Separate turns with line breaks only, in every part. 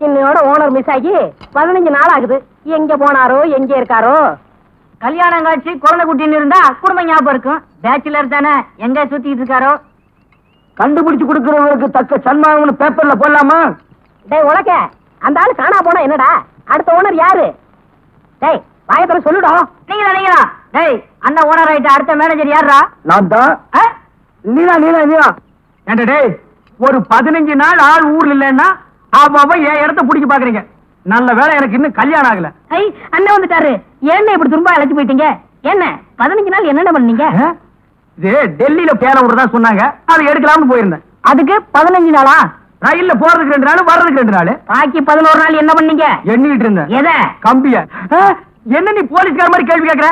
இன்னையோட owner miss ஆகி பதினஞ்சு நாள் ஆகுது. எங்க போனாரோ எங்க இருக்காரோ? கல்யாணம் காட்சி குழந்தை குட்டின்னு இருந்தா குடும்பம் ஞாபகம் இருக்கும். பேச்சுலர் தானே. எங்க சுத்திட்டு இருக்காரோ?
கண்டுபிடிச்சு கொடுக்கறவங்களுக்கு தக்க சன்மானம்னு பேப்பர்ல போடலாமா?
டேய் உலக அந்த ஆளு காணா போனா என்னடா? அடுத்த ஓனர் யாரு? டேய் வாயத்துல சொல்லுடா. நீங்களா நீங்களா? டேய் அந்த ஓனர் ஆயிட்ட அடுத்த மேனேஜர் யாரா
நான் தான். நீனா நீனா நீனா?
ஏன்டா டேய் ஒரு பதினஞ்சு நாள் ஆள் ஊர்ல இல்லைன்னா அவன் என் இடத்த பிடிக்க பாக்குறீங்க. நல்ல வேலை எனக்கு இன்னும் கல்யாணம் ஆகல.
ஐ அண்ணன் வந்துட்டாரு. என்ன இப்படி துரும்பா அழைச்சு போயிட்டீங்க? என்ன பதினஞ்சு நாள் என்னென்ன பண்ணீங்க?
இது டெல்லியில பேர விடுறதா சொன்னாங்க. அதை எடுக்கலாம்னு போயிருந்தேன்.
அதுக்கு பதினஞ்சு நாளா?
ரயில்ல போறதுக்கு ரெண்டு நாள் வர்றதுக்கு ரெண்டு நாள்.
பாக்கி பதினோரு நாள் என்ன பண்ணீங்க?
எண்ணிட்டு இருந்தேன்.
எதை?
கம்பிய? என்ன நீ போலீஸ்கார மாதிரி கேள்வி கேக்குற?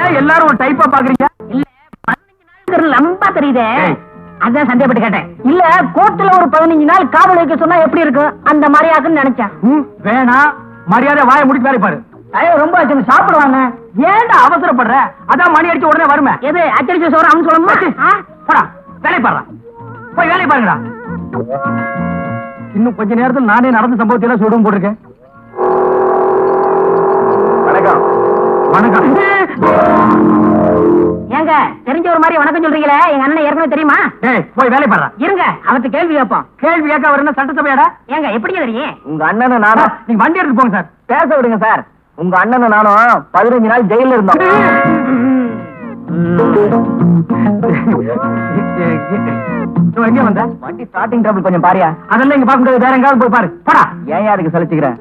ஏன் எல்லாரும் ஒரு டைப்பா பாக்குறீங்க
இல்ல பதினஞ்சு நாள் லம்பா தெரியுதே. அதான் சந்தேகப்பட்டு கேட்டேன். இல்ல கோர்ட்ல ஒரு பதினஞ்சு நாள் காவல் வைக்க சொன்னா எப்படி இருக்கும்? அந்த மாதிரி ஆகுன்னு நினைச்சேன்.
ம், வேணாம் மரியாதை வாயை முடிச்சு வேலை பாரு.
ஐயோ ரொம்ப ஆச்சு சாப்பிடுவாங்க.
ஏன்டா அவசரப்படுற? அதான் மணி அடிச்ச உடனே வருமே.
எது அச்சடிச்ச சோறு அவன் சொல்லணுமா?
போடா. வேலை பாடுறா. போய் வேலை பாருங்கடா. இன்னும் கொஞ்ச நேரத்தில் நானே நடந்த சம்பவத்தை எல்லாம் சொல்லுவோம் போட்டிருக்கேன்.
வணக்கம்.
ஏங்க தெரிஞ்ச ஒரு மாதிரி வணக்கம் சொல்றீங்களே எங்க அண்ணன் ஏற்கனவே தெரியுமா?
ஏய் போய் வேலை பாடுறா
இருங்க அவர்ட்ட கேள்வி கேட்போம்.
கேள்வி கேட்க அவர் என்ன சட்டசபையாடா?
ஏங்க எப்படிங்க தெரியும்?
உங்க அண்ணனை நானும்
நீங்க வண்டி எடுத்து போங்க சார்.
பேச விடுங்க சார். உங்க அண்ணனை நானும் பதினஞ்சு நாள் ஜெயில இருந்தோம்.
எங்க வந்த?
வண்டி ஸ்டார்டிங் ட்ரபிள் கொஞ்சம் பாரியா.
அதெல்லாம் இங்க பார்க்க முடியாது. வேற எங்காவது போய் பாரு. போடா.
ஏன் அதுக்கு சலிச்சுக்கிறேன்?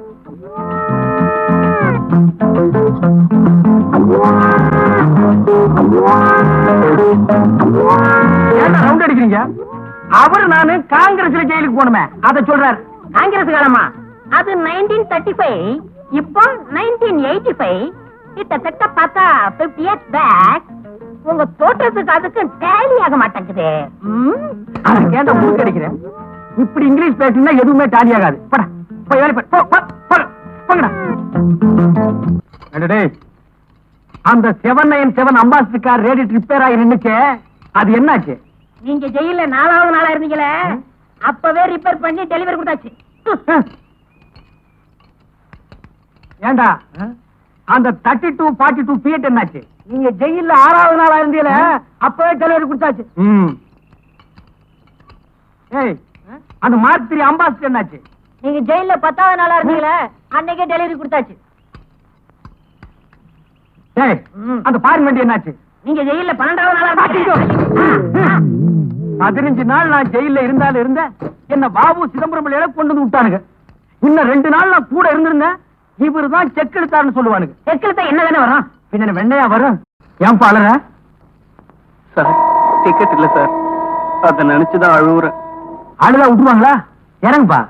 ஏன்டா ரவுண்ட் அடிக்கிறீங்க? அவர் நானு காங்கிரஸ்ல ஜெயிலுக்கு போனமே அத சொல்றாரு.
காங்கிரஸ் காலமா அது நைன்டீன் தேர்ட்டி ஃபைவ் இப்போ நைன்டீன் எயிட்டி ஃபைவ் கிட்டத்தட்ட பார்த்தா பிப்டி இயர்ஸ் பேக் உங்க தோற்றத்துக்கு அதுக்கு டேலி ஆக மாட்டேங்குது?
ஏன்டா மூக்கு அடிக்கிறேன்? இப்படி இங்கிலீஷ் பேசினா எதுவுமே டாலி ஆகாது. போடா போய் வேலை. போ போ, போ போங்கடா. அந்த seven nine seven Ambassador car radiate repair ஆகி நின்னுச்சே. அது என்னாச்சு?
நீங்க ஜெயில நாலாவது நாளா இருந்தீங்களே? அப்பவே ரிப்பேர் பண்ணி டெலிவரி கொடுத்தாச்சு.
ஏண்டா? அந்த தேர்ட்டி டூ ஃபார்ட்டி டூ பிஎட் என்னாச்சு? நீங்க ஜெயில ஆறாவது நாளா இருந்தீல அப்பவே டெலிவரி கொடுத்தாச்சு. ஏய் அந்த மார்க் த்ரீ அம்பாசிடர் என்னாச்சு?
நீங்க ஜெயில பத்தாவது நாளா இருந்தீங்களே? அன்னைக்கே டெலிவரி கொடுத்தாச்சு.
அந்த ஃபாரின் வண்டி என்னாச்சு?
நீங்க ஜெயில பன்னெண்டாவது நாளா
பதினஞ்சு நாள் நான் ஜெயில இருந்தாலும் இருந்த என்ன பாபு சிதம்பரம் பிள்ளையில கொண்டு வந்து விட்டானுங்க. இன்னும் ரெண்டு நாள் நான் கூட இருந்திருந்தேன். இவரு தான் செக் எடுத்தாருன்னு சொல்லுவானுங்க.
செக்கில் என்ன தானே வரும்?
பின்ன வெண்ணையா வரும்? ஏன் பாலர
சார் டிக்கெட் இல்ல சார். அத நினைச்சுதான் அழுவுறேன்.
ஆளுதா விட்டுருவாங்களா? இறங்குப்பா.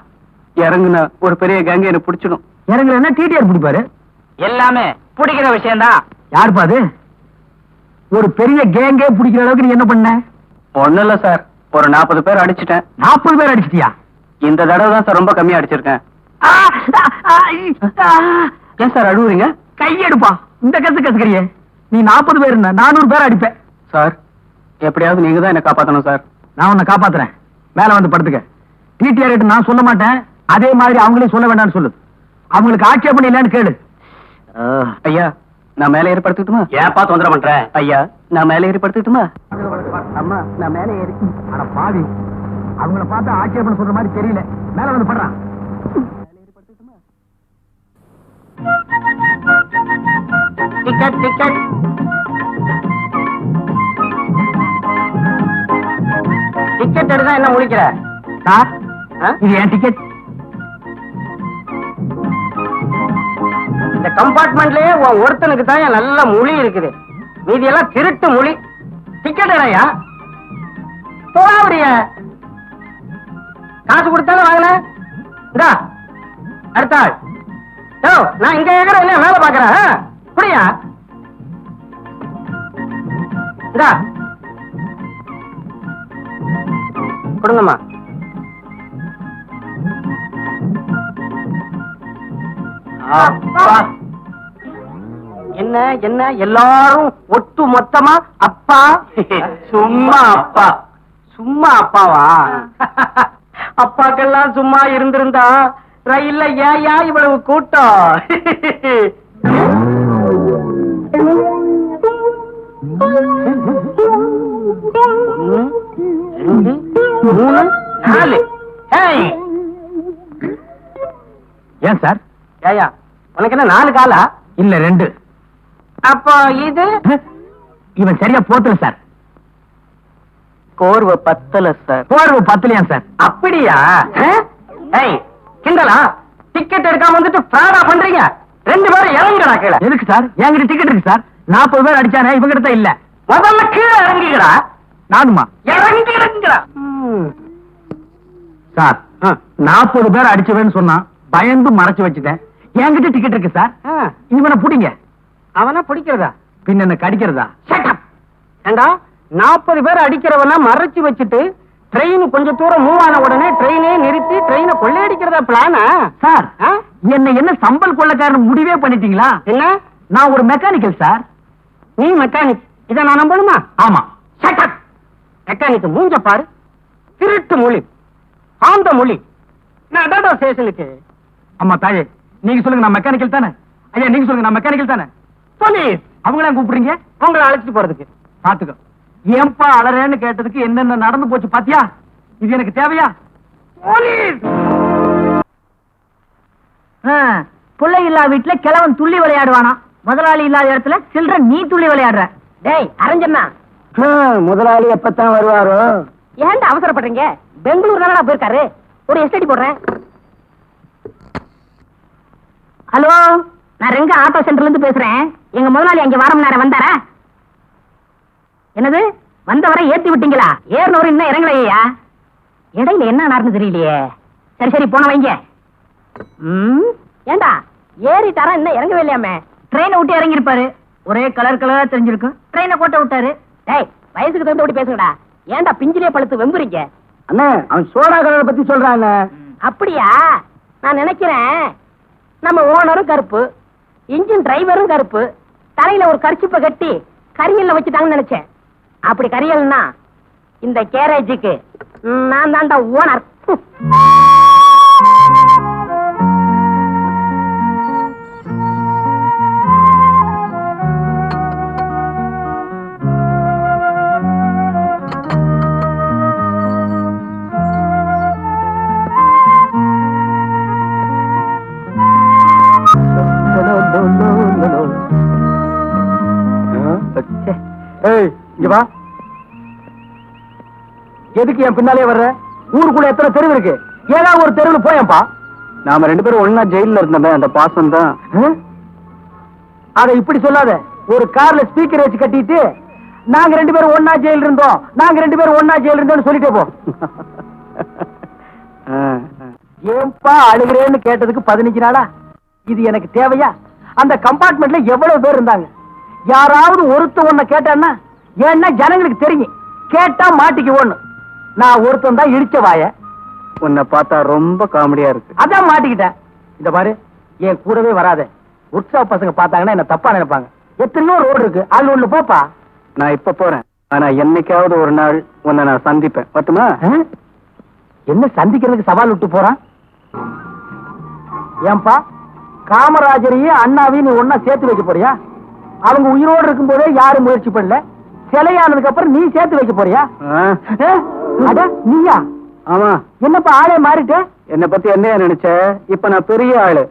இறங்குனா ஒரு பெரிய கேங்க என்ன பிடிச்சிடும்.
இறங்குற என்ன டிடிஆர் பிடிப்பாரு.
எல்லாமே பிடிக்கிற விஷயம் தான்
யாருப்பா அது? ஒரு பெரிய கேங்கே பிடிக்கிற அளவுக்கு நீ என்ன பண்ண?
ஒண்ணும் இல்ல சார். ஒரு நாற்பது பேர் அடிச்சிட்டேன்.
நாற்பது பேர் அடிச்சிட்டியா?
இந்த தடவை தான் சார் ரொம்ப கம்மியா அடிச்சிருக்கேன். ஏன் சார் அழுவுறீங்க?
கையெடுப்பா. இந்த கசு கசுக்கிறியே. நீ நாற்பது பேர் இருந்தா நானூறு பேர் அடிப்பேன்.
சார் எப்படியாவது நீங்க தான் என்ன காப்பாத்தணும் சார்.
நான் உன்னை காப்பாத்துறேன். மேல வந்து படுத்துக்க. டிடிஆர் நான் சொல்ல மாட்டேன். அதே மாதிரி அவங்களையும் சொல்ல வேண்டாம்னு சொல்லு. அவங்களுக்கு ஆட்சேபணம் இல்லைன்னு கேளு.
ஐயா நான் மேலே ஏறி படுத்துக்கிட்டுமா
ஏப்பா தொந்தரவு பண்ற?
ஐயா நான் மேலே ஏறி படுத்துக்கிட்டுமா
அம்மா நான் மேலே ஏறி அட பாவி. அவங்கள பார்த்தா ஆட்சேபணம் சொல்ற மாதிரி தெரியல. மேல வந்து படுறான்
டிக்கெட் டிக்கெட் டிக்கெட் எடுத்தா என்ன முடிக்கிற?
சார்
ஆ?
இது என் டிக்கெட்
கம்பார்ட்மெண்ட்லயே உன் ஒருத்தனுக்கு தான் என் நல்ல மொழி இருக்குது. மீதி எல்லாம் திருட்டு மொழி. டிக்கெட் இடையா போறிய காசு கொடுத்தாலும் வாங்கின. இந்தா அடுத்த ஆள். நான் இங்க இருக்கிற என்ன மேல பாக்குறேன் புரியா இந்தா. கொடுங்கம்மா. அப்பா.
என்ன என்ன? எல்லாரும் ஒட்டு மொத்தமா அப்பா? சும்மா அப்பா. சும்மா அப்பாவா? அப்பாக்கெல்லாம் சும்மா இருந்திருந்தா ரயில்ல ஏயா இவ்வளவு கூட்டம்? ரெண்டு, மூணு, நாலு.
ஏன் சார்?
ஏயா உனக்கு என்ன நாலு காலா?
இல்ல ரெண்டு.
அப்போ இது?
இவன் சரியா போத்தல சார்.
கோர்வை பத்தல சார்.
போர்வு பத்தலையா சார்?
அப்படியா? கிண்டலா? டிக்கெட் எடுக்காம வந்துட்டு ஃப்ராடா பண்றீங்க? ரெண்டு பேரும் இறங்குடா கீழே.
எதுக்கு சார்? என்கிட்ட டிக்கெட் இருக்கு சார். நாற்பது பேர் அடிச்சானே இவங்கிட்ட தான் இல்ல.
முதல்ல கீழே இறங்குகிறா
நானுமா?
இறங்கி இறங்குறா
சார் நாற்பது பேர் அடிச்சவன்னு சொன்னா பயந்து மறைச்சு வச்சுட்டேன். என்கிட்ட டிக்கெட் இருக்கு சார். இவனை புடிங்க.
அவனை பிடிக்கிறதா?
பின்ன என்ன கடிக்கிறதா?
ஏண்டா நாற்பது பேர் அடிக்கிறவனா மறைச்சு வச்சுட்டு ட்ரெயின் கொஞ்ச தூரம் மூவ் ஆன உடனே ட்ரெயினே நிறுத்தி ட்ரெயினை கொள்ளையடிக்கிறதா பிளானா
சார் என்ன என்ன சம்பல் கொள்ளக்காரன் முடிவே பண்ணிட்டீங்களா?
என்ன?
நான் ஒரு மெக்கானிக்கல் சார்
நீ மெக்கானிக் இதை நான் நம்பணுமா?
ஆமா.
மெக்கானிக் மூஞ்ச பாரு. திருட்டு மொழி. ஆந்த மொழி. நடடா ஸ்டேஷனுக்கு
அம்மா தாயே. நீங்க சொல்லுங்க நான் மெக்கானிக்கல் தானே? ஐயா நீங்க சொல்லுங்க நான் மெக்கானிக்கல் தானே?
போலீஸ்
அவங்கள கூப்பிடுறீங்க?
உங்களை அழைச்சிட்டு போறதுக்கு.
பாத்துக்கோ ஏன்பா அலறேன்னு கேட்டதுக்கு என்னென்ன நடந்து போச்சு பாத்தியா? இது எனக்கு தேவையா?
போலீஸ்!
பிள்ளை இல்லா வீட்டுல கிழவன் துள்ளி விளையாடுவானா? முதலாளி இல்லாத இடத்துல சில்ட்ரன் நீ துள்ளி விளையாடுற. டேய் அரஞ்சண்ணா
முதலாளி எப்பத்தான் வருவாரோ?
ஏன்டா அவசரப்படுறீங்க? பெங்களூர் தானடா போயிருக்காரு? ஒரு எஸ்டடி போடுறேன். ஹலோ நான் ரெங்க ஆட்டோ சென்டர்ல இருந்து பேசுறேன். எங்க முதலாளி அங்க வாரம் நேரம் வந்தாரா? என்னது? வந்தவரை ஏத்தி விட்டீங்களா? ஏறினவர் இன்னும் இறங்கலையா? இடையில என்ன நடந்து தெரியலையே. சரி சரி போன வைங்க. ஏண்டா? ஏறிட்டாரா இன்னும் இறங்கவே இல்லையாமே. ட்ரெயினை விட்டு இறங்கி இருப்பாரு ஒரே கலர் கலரா தெரிஞ்சிருக்கும் ட்ரெயினை கோட்டை விட்டாரு. டேய் வயசுக்கு தகுந்த விட்டு பேசுங்கடா. ஏன்டா பிஞ்சிலே பழுத்து வெம்புறீங்க?
அண்ணே அவன் சோடா கலரை பத்தி சொல்றான்.
அப்படியா? நான் நினைக்கிறேன் நம்ம ஓனரும் கருப்பு இன்ஜின் டிரைவரும் கருப்பு தலையில ஒரு கர்ச்சிப்பை கட்டி கரியல்ல வச்சுட்டாங்கன்னு நினைச்சேன். அப்படி கரியல்னா இந்த கேரேஜுக்கு நான் தான்டா ஓனர்
எதுக்கு என் பின்னாலே வர்ற? ஊருக்குள்ள எத்தனை தெருவு இருக்கு? ஏதாவது ஒரு தெருவுல போயேன்பா.
நாம ரெண்டு பேரும் ஒண்ணா ஜெயில்ல இருந்தோமே அந்த பாசம் தான்?
அத இப்படி சொல்லாத. ஒரு கார்ல ஸ்பீக்கர் வச்சு கட்டிட்டு நாங்க ரெண்டு பேரும் ஒன்னா ஜெயில் இருந்தோம் நாங்க ரெண்டு பேரும் ஒன்னா ஜெயில் இருந்தோம்னு சொல்லிட்டே போ. ஏன்பா அழுகிறேன்னு கேட்டதுக்கு பதினஞ்சு நாளா? இது எனக்கு தேவையா? அந்த கம்பார்ட்மெண்ட்ல எவ்வளவு பேர் இருந்தாங்க? யாராவது ஒருத்த ஒன்ன கேட்டான்னா ஏன்னா ஜனங்களுக்கு தெரியும். கேட்டா மாட்டிக்கு ஒண்ணு நான் ஒருத்தன் தான் இடிச்ச வாய.
உன்னை பார்த்தா ரொம்ப காமெடியா இருக்கு.
அதான் மாட்டிக்கிட்டேன். இந்த பாரு என் கூடவே வராத. உற்சாக பசங்க பார்த்தாங்கன்னா என்ன தப்பா நினைப்பாங்க. எத்தனையோ ரோடு இருக்கு. அதுல ஒண்ணு போப்பா.
நான் இப்ப போறேன். ஆனா என்னைக்காவது ஒரு நாள் உன்னை நான் சந்திப்பேன். பத்துமா?
என்ன சந்திக்கிறதுக்கு சவால் விட்டு போறான்? ஏன்பா காமராஜரையும் அண்ணாவையும் நீ ஒன்னா சேர்த்து வைக்க போறியா? அவங்க உயிரோடு இருக்கும் போதே யாரும் முயற்சி பண்ணல. சிலையானதுக்கு அப்புறம் நீ சேர்த்து வைக்க போறியா? அட நீயா?
ஆமா.
என்னப்பா ஆளே மாறிட்டு?
என்னை பத்தி என்ன நினைச்ச? இப்ப நான் பெரிய ஆளு.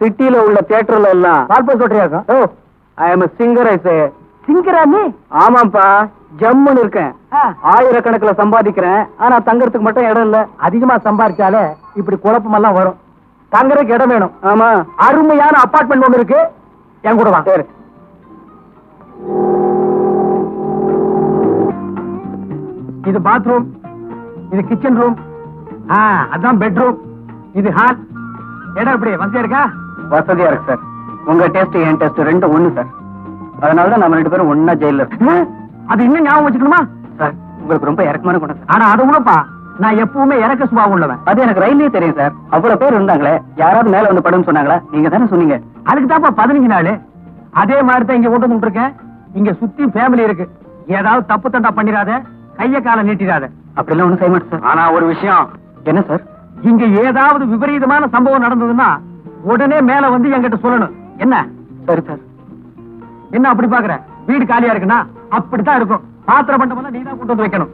சிட்டில உள்ள தியேட்டர்ல எல்லாம்.
வால்பா சொல்றியாக்கும்
ஓ ஐ சிங்கர்
சிங்கரா நீ?
ஆமாப்பா ஜம்முன்னு இருக்கேன். ஆயிரக்கணக்குல சம்பாதிக்கிறேன். ஆனா தங்கறதுக்கு மட்டும் இடம் இல்ல.
அதிகமா சம்பாரிச்சாலே இப்படி குழப்பமெல்லாம் வரும். தங்குறதுக்கு இடம் வேணும்.
ஆமா.
அருமையான அபார்ட்மெண்ட் ஒண்ணு இருக்கு. என் கூட வா. இது பாத்ரூம் இது கிச்சன் ரூம் ஆ அதான் பெட்ரூம் இது ஹால் இடம் எப்படி வசதியா இருக்கா?
வசதியா இருக்கு சார் உங்க டெஸ்ட் என் டெஸ்ட் ரெண்டும் ஒண்ணு சார் அதனாலதான் நம்ம ரெண்டு பேரும் ஒண்ணா ஜெயில இருக்கோம்.
ஆ, அது இன்னும் ஞாபகம் வச்சுக்கணுமா?
சார் உங்களுக்கு ரொம்ப இறக்கமான குணம்
ஆனா அது உனப்பா நான் எப்பவுமே இறக்க சுபாவம் உள்ளவன்.
அது எனக்கு ரயிலே தெரியும் சார் அவ்வளவு பேர் இருந்தாங்களே யாராவது மேல வந்து படுன்னு சொன்னாங்களா? நீங்க தானே சொன்னீங்க.
அதுக்கு தான்ப்பா பதினஞ்சு நாள். அதே மாதிரி தான் இங்க வந்து இருக்கேன் இங்க சுத்தி ஃபேமிலி இருக்கு. ஏதாவது தப்பு தண்டா பண்ணிடாத. கைய காலை நீட்டிடாத.
அப்படிலாம் ஒண்ணும் செய்ய மாட்டேன் சார்.
ஆனா ஒரு விஷயம்.
என்ன சார்?
இங்க ஏதாவது விபரீதமான சம்பவம் நடந்ததுன்னா உடனே மேல வந்து என்கிட்ட சொல்லணும். என்ன?
சரி சார்.
என்ன அப்படி பாக்குற வீடு காலியா இருக்குன்னா அப்படித்தான் இருக்கும். பாத்திர பண்டமெல்லாம் நீ தான் கொண்டு வந்து வைக்கணும்.